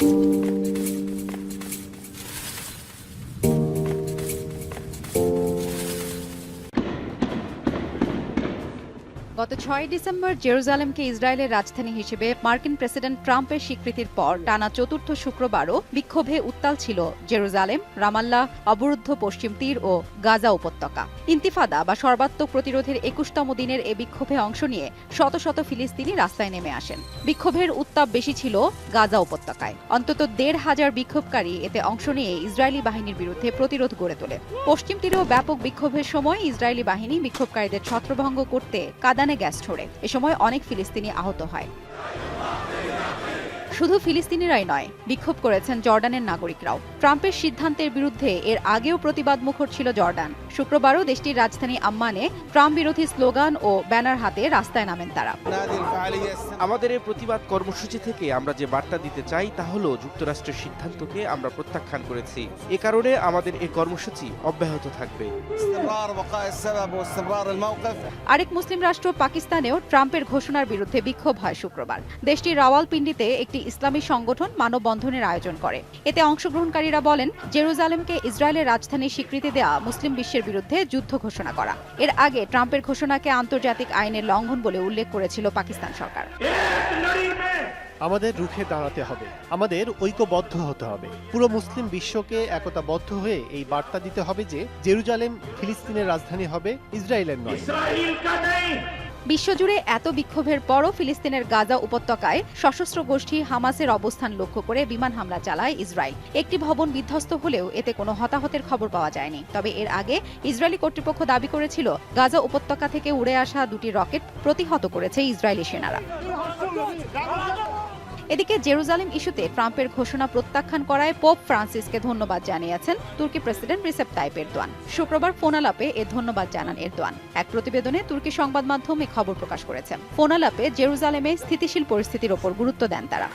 Thank you. গত ছয় December জেরুজালেমকে ইসরায়েলের রাজধানী হিসেবে মার্কিন প্রেসিডেন্ট ট্রাম্পের স্বীকৃতির পর টানা চতুর্থ শুক্রবারও বিক্ষোভে উত্তাল ছিল জেরুজালেম, রামাল্লা, অবরুদ্ধ পশ্চিম তীর ও গাজা উপত্যকা। ইন্তিফাদা বা সর্বাত্মক প্রতিরোধের একুশতম দিনের এ বিক্ষোভে অংশ নিয়ে শত শত ফিলিস্তিনি রাস্তায় নেমে আসেন। বিক্ষোভের উত্তাপ বেশি ছিল গাজা উপত্যকায়। অন্তত দেড় হাজার বিক্ষোভকারী এতে অংশ নিয়ে ইসরায়েলি বাহিনীর বিরুদ্ধে প্রতিরোধ গড়ে তোলে। পশ্চিম তীরেও ব্যাপক বিক্ষোভের সময় ইসরায়েলি বাহিনী বিক্ষোভকারীদের ছত্রভঙ্গ করতে কাদানে গ্যাস ছোড়ে এ সময় অনেক ফিলিস্তিনি আহত হয়। শুধু ফিলিস্তিনিরাই নয় বিক্ষোভ করেছেন জর্ডানের নাগরিকরাও। ট্রাম্পের সিদ্ধান্তের বিরুদ্ধে এর আগেও প্রতিবাদ মুখর ছিল জর্ডান। শুক্রবারও দেশটির রাজধানী আম্মানে ট্রাম্প বিরোধী স্লোগান ও ব্যানার হাতে রাস্তায় নামেন তারা। আমাদের এই প্রতিবাদ কর্মসূচি থেকে আমরা যে বার্তা দিতে চাই তা হল যুক্তরাষ্ট্রের সিদ্ধান্তকে আমরা প্রত্যাখ্যান করেছি। এ কারণে আমাদের এই কর্মসূচি অব্যাহত থাকবে। আরেক মুসলিম রাষ্ট্র পাকিস্তানেও ট্রাম্পের ঘোষণার বিরুদ্ধে বিক্ষোভ হয় শুক্রবার। দেশটির রাওয়ালপিন্ডিতে একটি ইসলামী সংগঠন মানববন্ধনের আয়োজন করে। এতে অংশগ্রহণকারীরা বলেন জেরুজালেমকে ইসরায়েলের রাজধানী স্বীকৃতি দেওয়া মুসলিম বিশ্বের বিরুদ্ধে যুদ্ধ ঘোষণা করা। এর আগে ট্রাম্পের ঘোষণাকে আন্তর্জাতিক আইনের লঙ্ঘন বলে উল্লেখ করেছিল পাকিস্তান সরকার। আমাদের রুখে দাঁড়াতে হবে। আমাদের ঐক্যবদ্ধ হতে হবে। পুরো মুসলিম বিশ্বকে একতাবদ্ধ হয়ে এই বার্তা দিতে হবে যে জেরুজালেম ফিলিস্তিনের রাজধানী হবে ইসরায়েলের নয়। বিশ্বজুড়ে এত বিক্ষোভের পরও ফিলিস্তিনের গাজা উপত্যকায় সশস্ত্র গোষ্ঠী হামাসের অবস্থান লক্ষ্য করে বিমান হামলা চালায় ইসরায়েল। একটি ভবন বিধ্বস্ত হলেও এতে কোনো হতাহতের খবর পাওয়া যায়নি। তবে এর আগে ইসরায়েলি কর্তৃপক্ষ দাবি করেছিল, গাজা উপত্যকা থেকে উড়ে আসা দুটি রকেট প্রতিহত করেছে ইসরায়েলি সেনারা। এদিকে জেরুজালেম ইস্যুতে ট্রাম্পের ঘোষণা প্রত্যাখ্যান করায় পোপ ফ্রান্সিসকে ধন্যবাদ জানিয়েছেন তুর্কি প্রেসিডেন্ট রিসেপ তাইপ এরদোয়ান। শুক্রবার ফোনালাপে এ ধন্যবাদ জানান এরদোয়ান। এক প্রতিবেদনে তুর্কি সংবাদ মাধ্যমে খবর প্রকাশ করেছে ফোনালাপে জেরুজালেমে স্থিতিশীল পরিস্থিতির ওপর গুরুত্ব দেন তারা।